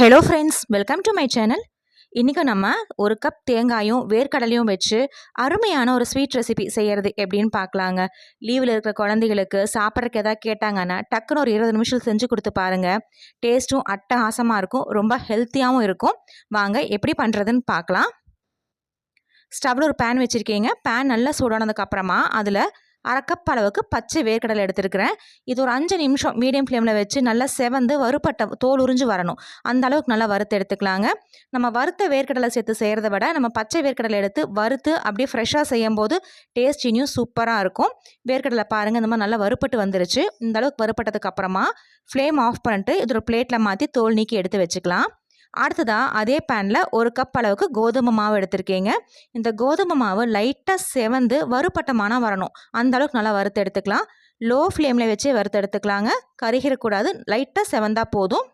Hello friends welcome to my channel இன்றைக்கி நம்ம ஒரு கப் தேங்காயும் வேர்க்கடலையும் வச்சு அருமையான ஒரு ஸ்வீட் ரெசிபி செய்கிறது எப்படின்னு பார்க்கலாங்க. லீவில் இருக்கிற குழந்தைகளுக்கு சாப்பிட்றதுக்கு எதாவது கேட்டாங்கன்னா டக்குன்னு ஒரு இருபது நிமிஷம் செஞ்சு கொடுத்து பாருங்கள் டேஸ்ட்டும் அட்டகாசமாக இருக்கும் ரொம்ப ஹெல்த்தியாகவும் இருக்கும். வாங்க எப்படி பண்ணுறதுன்னு பார்க்கலாம். ஸ்டவ்வில் ஒரு பேன் வச்சுருக்கீங்க. பேன் நல்லா சூடானதுக்கப்புறமா அதில் அரை அளவுக்கு பச்சை வேர்க்கடலை எடுத்துருக்கிறேன். இது ஒரு அஞ்சு நிமிஷம் மீடியம் ஃப்ளேமில் வச்சு நல்லா செவந்து வறுப்பட்ட தோல் உறிஞ்சு வரணும். அந்த அளவுக்கு நல்லா வறுத்து எடுத்துக்கலாங்க. நம்ம வறுத்த வேர்க்கடலை சேர்த்து செய்கிறத விட நம்ம பச்சை வேர்க்கடலை எடுத்து வறுத்து அப்படியே ஃப்ரெஷ்ஷாக செய்யும் போது டேஸ்ட் இனியும் சூப்பராக இருக்கும். வேர்க்கடலை பாருங்கள் இந்த மாதிரி நல்லா வறுப்பட்டு வந்துருச்சு. இந்த அளவுக்கு வறுப்பட்டதுக்கு அப்புறமா ஃப்ளேம் ஆஃப் பண்ணிட்டு இது ஒரு பிளேட்டில் மாற்றி தோல் நீக்கி எடுத்து வச்சுக்கலாம். அடுத்ததாக அதே பேனில் ஒரு கப் அளவுக்கு கோதுமை மாவு எடுத்திருக்கீங்க. இந்த கோதுமை மாவு லைட்டாக செவந்து வறுப்பட்டமான வரணும். அந்த அளவுக்கு நல்லா வறுத்து எடுத்துக்கலாம். லோ ஃப்ளேமில் வச்சே வறுத்து எடுத்துக்கலாங்க. கருகிடக்கூடாது லைட்டாக செவந்தா போதும்.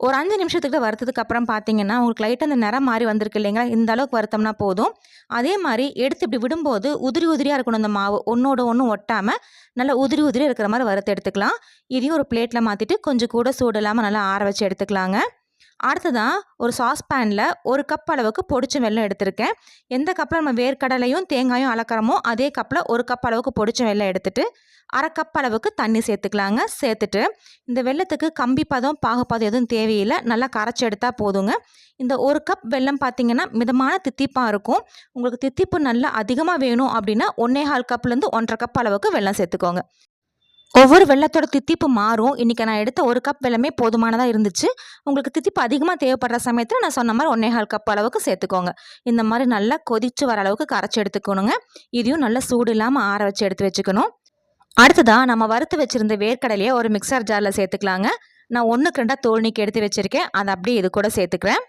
ஒரு அஞ்சு நிமிஷத்துக்கு வறுத்ததுக்கு அப்புறம் பார்த்தீங்கன்னா உங்களுக்கு லைட்டாக அந்த நிறம் மாறி வந்திருக்கு இல்லைங்களா? இந்த அளவுக்கு வறுத்தோம்னா போதும். அதே மாதிரி எடுத்து இப்படி விடும்போது உதிரி உதிரியாக இருக்கணும் அந்த மாவு. ஒன்றோட ஒன்றும் ஒட்டாமல் நல்லா உதிரி உதிரி இருக்கிற மாதிரி வறுத்து எடுத்துக்கலாம். இதையும் ஒரு பிளேட்டில் மாற்றிட்டு கொஞ்சம் கூட சூடு இல்லாமல் நல்லா ஆற வச்சு எடுத்துக்கலாங்க. அடுத்ததான் ஒரு சாஸ் பேனில் ஒரு கப் அளவுக்கு பொடிச்ச வெள்ளம் எடுத்திருக்கேன். எந்த கப்பில் நம்ம வேர்க்கடலையும் தேங்காயும் அளக்கிறோமோ அதே கப்பில் ஒரு கப் அளவுக்கு பொடிச்ச வெள்ளம் எடுத்துட்டு அரை கப் அளவுக்கு தண்ணி சேர்த்துக்கலாங்க. சேர்த்துட்டு இந்த வெள்ளத்துக்கு கம்பி பதம் பாகுப்பதம் எதுவும் தேவையில்லை. நல்லா கரைச்சி எடுத்தால் போதுங்க. இந்த ஒரு கப் வெல்லம் பார்த்தீங்கன்னா மிதமான தித்திப்பாக இருக்கும். உங்களுக்கு தித்திப்பு நல்லா அதிகமாக வேணும் அப்படின்னா ஒன்றே கால் கப்லேருந்து ஒன்றரை கப் அளவுக்கு வெள்ளம் சேர்த்துக்கோங்க. ஒவ்வொரு வெள்ளத்தோட தித்திப்பு மாறும். இன்றைக்கி நான் எடுத்த ஒரு கப் வெள்ளமே போதுமானதாக இருந்துச்சு. உங்களுக்கு தித்திப்பு அதிகமாக தேவைப்படுற சமயத்தில் நான் சொன்ன மாதிரி ஒன்னே கால் கப் அளவுக்கு சேர்த்துக்கோங்க. இந்த மாதிரி நல்லா கொதித்து வர அளவுக்கு கரைச்சி எடுத்துக்கணுங்க. இதையும் நல்லா சூடு இல்லாமல் ஆற வச்சு எடுத்து வச்சுக்கணும். அடுத்ததாக நம்ம வறுத்து வச்சுருந்த வேர்க்கடலையை ஒரு மிக்சர் ஜாரில் சேர்த்துக்கலாங்க. நான் ஒன்றுக்கு ரெண்டாக தோல் எடுத்து வச்சுருக்கேன். அதை அப்படியே இது கூட சேர்த்துக்கிறேன்.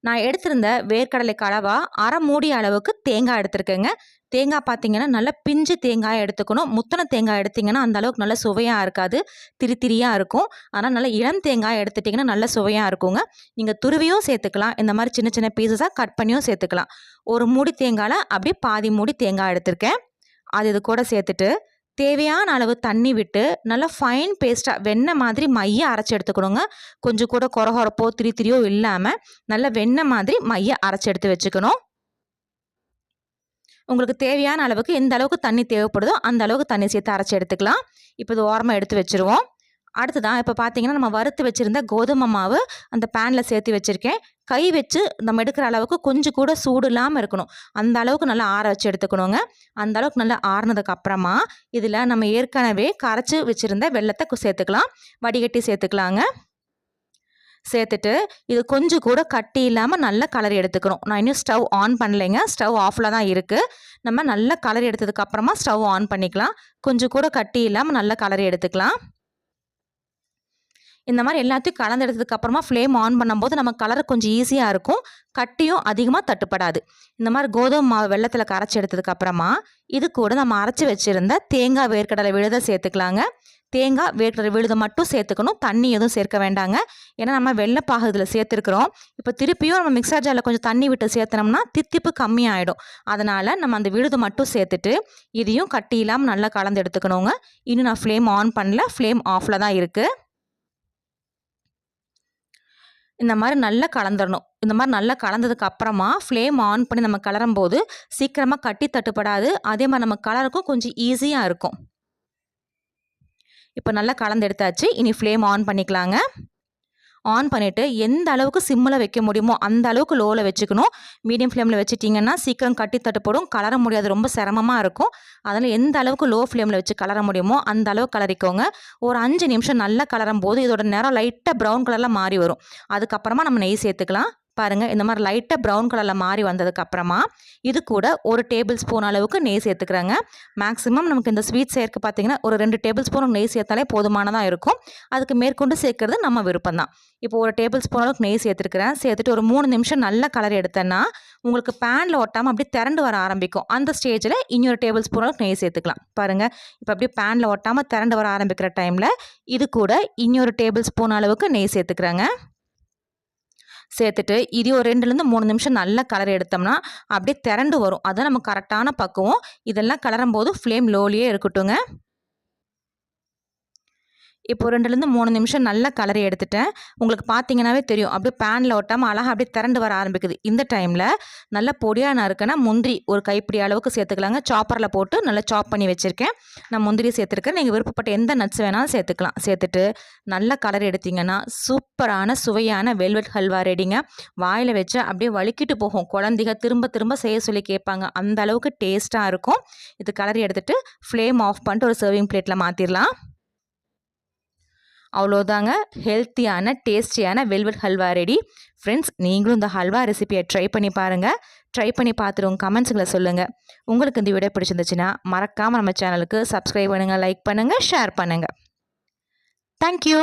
நான் எடுத்திருந்த வேர்க்கடலை கலவா அரை மூடி அளவுக்கு தேங்காய் எடுத்திருக்கேங்க. தேங்காய் பார்த்தீங்கன்னா நல்லா பிஞ்சு தேங்காய் எடுத்துக்கணும். முத்தனை தேங்காய் எடுத்திங்கன்னா அந்த அளவுக்கு சுவையாக இருக்காது. திரி திரியாக இருக்கும். ஆனால் நல்லா இளம் தேங்காய் எடுத்துட்டிங்கன்னா நல்ல சுவையாக இருக்குங்க. நீங்கள் துருவியும் சேர்த்துக்கலாம். இந்த மாதிரி சின்ன சின்ன பீசஸாக கட் பண்ணியும் சேர்த்துக்கலாம். ஒரு மூடி தேங்காயில் அப்படியே பாதி மூடி தேங்காய் எடுத்திருக்கேன். அது இது கூட சேர்த்துட்டு தேவையான அளவு தண்ணி விட்டு நல்லா ஃபைன் பேஸ்ட்டாக வெண்ணெய் மாதிரி மைய அரைச்சி எடுத்துக்கணுங்க. கொஞ்சம் கூட குறகுறப்போ திரி திரியோ இல்லாமல் நல்லா வெண்ணெய் மாதிரி மைய அரைச்சி எடுத்து வச்சுக்கணும். உங்களுக்கு தேவையான அளவுக்கு எந்த அளவுக்கு தண்ணி தேவைப்படுதோ அந்த அளவுக்கு தண்ணி சேர்த்து அரைச்சி எடுத்துக்கலாம். இப்போ இது ஓரமாக எடுத்து வச்சுருவோம். அடுத்ததான் இப்போ பார்த்தீங்கன்னா நம்ம வறுத்து வச்சுருந்த கோதுமை மாவு அந்த பேனில் சேர்த்து வச்சுருக்கேன். கை வச்சு நம்ம எடுக்கிற அளவுக்கு கொஞ்சம் கூட சூடு இல்லாமல் இருக்கணும். அந்த அளவுக்கு நல்லா ஆற வச்சு எடுத்துக்கணுங்க. அந்த அளவுக்கு நல்லா ஆறுனதுக்கு அப்புறமா இதில் நம்ம ஏற்கனவே கரைச்சி வச்சுருந்த வெள்ளத்தை சேர்த்துக்கலாம். வடிகட்டி சேர்த்துக்கலாங்க. சேர்த்துட்டு இது கொஞ்சம் கூட கட்டி இல்லாமல் நல்லா கலர் எடுத்துக்கணும். நான் இன்னும் ஸ்டவ் ஆன் பண்ணலைங்க. ஸ்டவ் ஆஃபில் தான் இருக்குது நம்ம நல்லா கலர் எடுத்ததுக்கப்புறமா ஸ்டவ் ஆன் பண்ணிக்கலாம். கொஞ்சம் கூட கட்டி இல்லாமல் நல்லா கலர் எடுத்துக்கலாம். இந்த மாதிரி எல்லாத்தையும் கலந்து எடுத்ததுக்கு அப்புறமா ஃப்ளேம் ஆன் பண்ணும்போது நம்ம கலர் கொஞ்சம் ஈஸியாக இருக்கும். கட்டியும் அதிகமாக தட்டுப்படாது. இந்த மாதிரி கோதுமை மாவு வெள்ளத்தில் கரைச்சி எடுத்ததுக்கு அப்புறமா இது கூட நம்ம அரைச்சி வச்சுருந்த தேங்காய் வேர்க்கடலை விழுத சேர்த்துக்கலாங்க. தேங்காய் வேர்க்கடலை விழுத மட்டும் சேர்த்துக்கணும். தண்ணி எதுவும் சேர்க்க வேண்டாங்க. ஏன்னா நம்ம வெள்ளைப்பாகு இதில் சேர்த்துருக்குறோம். இப்போ திருப்பியும் நம்ம மிக்சர் ஜாரில் கொஞ்சம் தண்ணி விட்டு சேர்த்தனோம்னா தித்திப்பு கம்மியாயிடும். அதனால் நம்ம அந்த விழுது மட்டும் சேர்த்துட்டு இதையும் கட்டி இல்லாமல் நல்லா கலந்து எடுத்துக்கணுங்க. இன்னும் நான் ஃப்ளேம் ஆன் பண்ணல. ஃப்ளேம் ஆஃபில் தான் இருக்குது இந்த மாதிரி நல்லா கலந்துடணும் இந்த மாதிரி நல்லா கலந்ததுக்கு அப்புறமா ஃப்ளேம் ஆன் பண்ணி நம்ம கலரும் போது சீக்கிரமாக கட்டி தட்டுப்படாது. அதே மாதிரி நம்ம கலருக்கும் கொஞ்சம் ஈஸியாக இருக்கும். இப்போ நல்லா கலந்து எடுத்தாச்சு. இனி ஃப்ளேம் ஆன் பண்ணிக்கலாங்க. ஆன் பண்ணிவிட்டு எந்த அளவுக்கு சிம்மில் வைக்க முடியுமோ அந்த அளவுக்கு லோவில் வச்சுக்கணும். மீடியம் ஃப்ளேமில் வச்சுட்டிங்கன்னா சீக்கிரம் கட்டி தட்டுப்படும் கலர முடியாது. ரொம்ப சிரமமாக இருக்கும். அதனால் எந்த அளவுக்கு லோ ஃப்ளேமில் வச்சு கலர முடியுமோ அந்த அளவுக்கு கலரிக்கோங்க. ஒரு அஞ்சு நிமிஷம் நல்லா கலரும் போது இதோட நிறம் லைட்டாக ப்ரௌன் கலரில் மாறி வரும். அதுக்கப்புறமா நம்ம நெய் சேர்த்துக்கலாம். பாருங்கள் இந்த மாதிரி லைட்டாக ப்ரௌன் கலரில் மாறி வந்ததுக்கப்புறமா இது கூட ஒரு டேபிள் ஸ்பூன் அளவுக்கு நெய் சேர்த்துக்கிறாங்க. மேக்ஸிமம் நமக்கு இந்த ஸ்வீட் சேர்க்க பார்த்தீங்கன்னா ஒரு ரெண்டு டேபிள் ஸ்பூன் நெய் சேர்த்தாலே போதுமானதாக இருக்கும். அதுக்கு மேற்கொண்டு சேர்க்கறது நம்ம விருப்பம் தான் இப்போ ஒரு டேபிள் ஸ்பூன் அளவுக்கு நெய் சேர்த்துருக்கிறேன் சேர்த்துட்டு ஒரு மூணு நிமிஷம் நல்லா கலர் எடுத்தேன்னா உங்களுக்கு பேனில் ஒட்டாமல் அப்படியே திரண்டு வர ஆரம்பிக்கும். அந்த ஸ்டேஜில் இன்னொரு டேபிள் ஸ்பூன் அளவுக்கு நெய் சேர்த்துக்கலாம். பாருங்கள் இப்போ அப்படியே பேனில் ஒட்டாமல் திரண்டு வர ஆரம்பிக்கிற டைமில் இது கூட இன்னொரு டேபிள் ஸ்பூன் அளவுக்கு நெய் சேர்த்துக்கிறேங்க. சேர்த்துட்டு இது ஒரு ரெண்டுலேருந்து மூணு நிமிஷம் நல்லா கலர் எடுத்தோம்னா அப்படியே திரண்டு வரும். அதான் நம்ம கரெக்டான பக்குவம். இதெல்லாம் கலரும் போது ஃப்ளேம் லோலியே இருக்கட்டுங்க இப்போ ரெண்டுலேருந்து மூணு நிமிஷம் நல்லா கலரி எடுத்துட்டேன். உங்களுக்கு பார்த்தீங்கன்னாவே தெரியும். அப்படியே பேனில் ஒட்டாமல் அழகாக அப்படியே திரண்டு வர ஆரம்பிக்குது. இந்த டைமில் நல்லா பொடியாக நறுக்கினா முந்திரி ஒரு கைப்பிடி அளவுக்கு சேர்த்துக்கலாங்க. சாப்பரில் போட்டு நல்லா சாப் பண்ணி வச்சுருக்கேன். நான் முந்திரி சேர்த்துருக்கேன். நீங்கள் விருப்பப்பட்ட எந்த நட்ஸ் வேணாலும் சேர்த்துக்கலாம். சேர்த்துட்டு நல்லா கலர் எடுத்தீங்கன்னா சூப்பரான சுவையான வெல்வெட் ஹல்வா ரெடிங்க வாயில் வச்சு அப்படியே வலிக்கிட்டு போகும். குழந்தைங்க திரும்ப திரும்ப செய்ய சொல்லி கேட்பாங்க. அந்த அளவுக்கு டேஸ்ட்டாக இருக்கும். இது கலரி எடுத்துகிட்டு ஃப்ளேம் ஆஃப் பண்ணிட்டு ஒரு சர்விங் பிளேட்டில் மாற்றிடலாம் அவ்வளோதாங்க ஹெல்த்தியான டேஸ்டியான வெல்வெட் ஹல்வா ரெடி ஃப்ரெண்ட்ஸ் நீங்களும் இந்த ஹல்வா ரெசிபியை ட்ரை பண்ணி பாருங்கள் ட்ரை பண்ணி பார்த்துட்டு உங்கள் கமெண்ட்ஸுங்களை சொல்லுங்கள் உங்களுக்கு இந்த வீடியோ பிடிச்சிருந்துச்சுன்னா மறக்காமல் நம்ம சேனலுக்கு சப்ஸ்கிரைப் பண்ணுங்கள் லைக் பண்ணுங்கள் ஷேர் பண்ணுங்கள் தேங்க்யூ